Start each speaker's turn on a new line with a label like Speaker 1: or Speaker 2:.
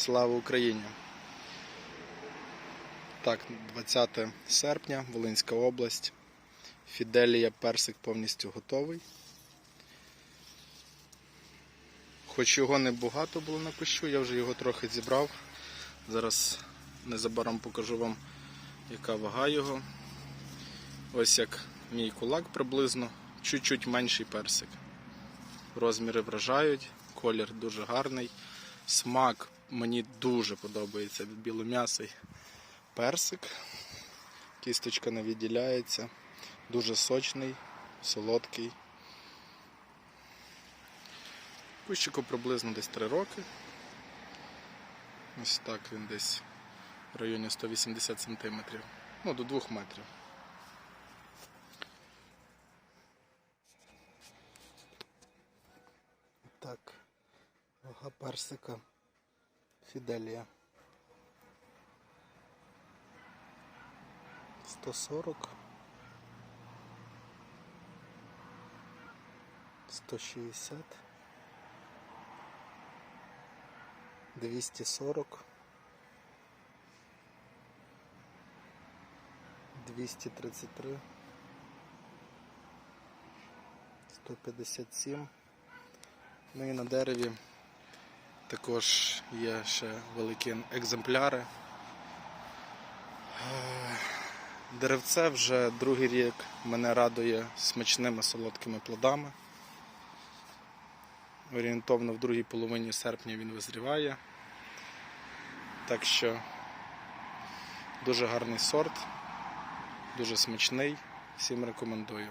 Speaker 1: Слава Україні! Так, 20 серпня, Волинська область. Фіделія персик повністю готовий. Хоч його не багато було на кущу, я вже його трохи зібрав. Зараз незабаром покажу вам, яка вага його. Ось як мій кулак приблизно, чуть-чуть менший персик. Розміри вражають, колір дуже гарний. Смак мені дуже подобається білом'ясий персик. Кісточка не відділяється. Дуже сочний, солодкий. Кущику приблизно десь 3 роки. Ось так він десь в районі 180 см. Ну, до 2 метрів. Так, вага персика Фіделія. 140. 160. 240. 233. 157. Ну і на дереві також є ще великі екземпляри. Е, Деревце вже другий рік мене радує смачними солодкими плодами. Орієнтовно в другій половині серпня він визріває. Так що дуже гарний сорт, дуже смачний. Всім рекомендую.